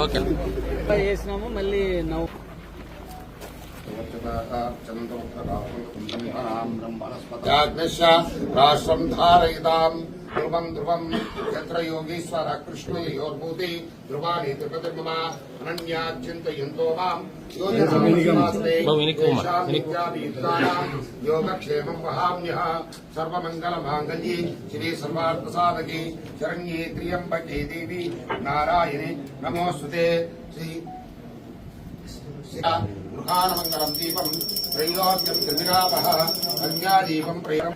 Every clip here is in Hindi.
ఓకే వేసినాము మళ్ళీ నవ్వు యాజ్ఞశ్చ రాష్ట్రం ధారయితాం ध्रुवं ध्रुवं यत्र योगीश्वर कृष्ण योर्भूति ध्रुवाणि त्रिपतिर्मम अनन्या चिन्तयन्तो माम्। योगिनास्तेषामित्याभियुक्तानाम् योगक्षेमम् वहाम्यः। सर्वमङ्गलमाङ्गल्ये श्री सर्वार्थसाधके शरण्ये त्र्यम्बके देवी नारायणे नमोऽस्तुते श्री गृहाणमङ्गलम् दीपम् त्रैलोक्यम् त्रिविरापः कन्यादीपम् प्रयम्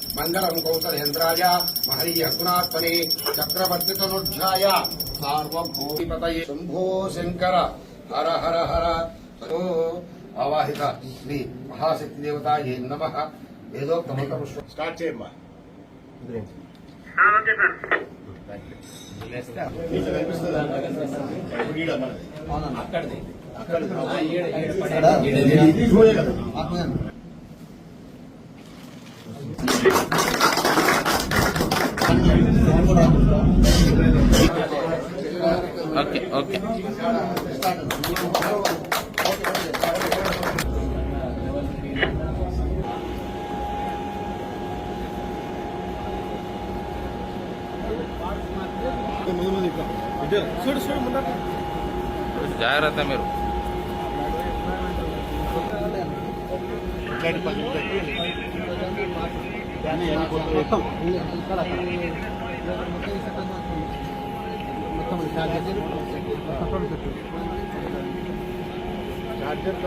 శ్రీమద్వేంకటనాథాయ శ్రీనివాసాయ మంగళం మంగళం కౌసలేంద్రాయ మహనీయ గుణాత్మనే చక్రవర్తి తనుధ్యాయ సార్వభౌమిపతయే శంభో శంకర హర హర హర సో ఆవాహిత శ్రీ మహాశక్తి దేవతాయే నమ వేదోక్త మంత్ర పుష్ప స్టార్ట్ చేయమ్మా ఓకే ఓకే. జాగ్రత్త మీరు. మొత్తం ఛార్జర్ ఛార్జర్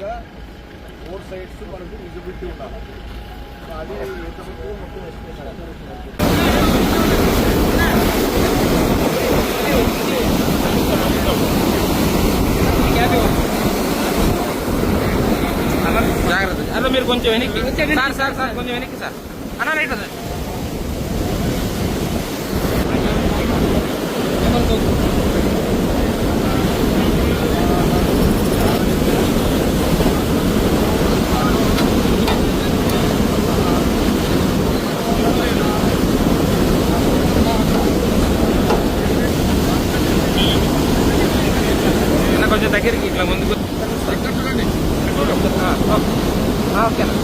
ఫోర్ సైడ్స్ మనకు విజిబిలిటీ ఉండాలి సో అది ఎంతవరకు మొత్తం ఎస్టిమేషన్ అన్న జాగ్రత్త అన్న మీరు కొంచెం వెనక్కి సార్ సార్ సార్ కొంచెం వెనక్కి సార్ అన్న రైట్ సార్ ఇట్లా ముందుకు ఓకేనా?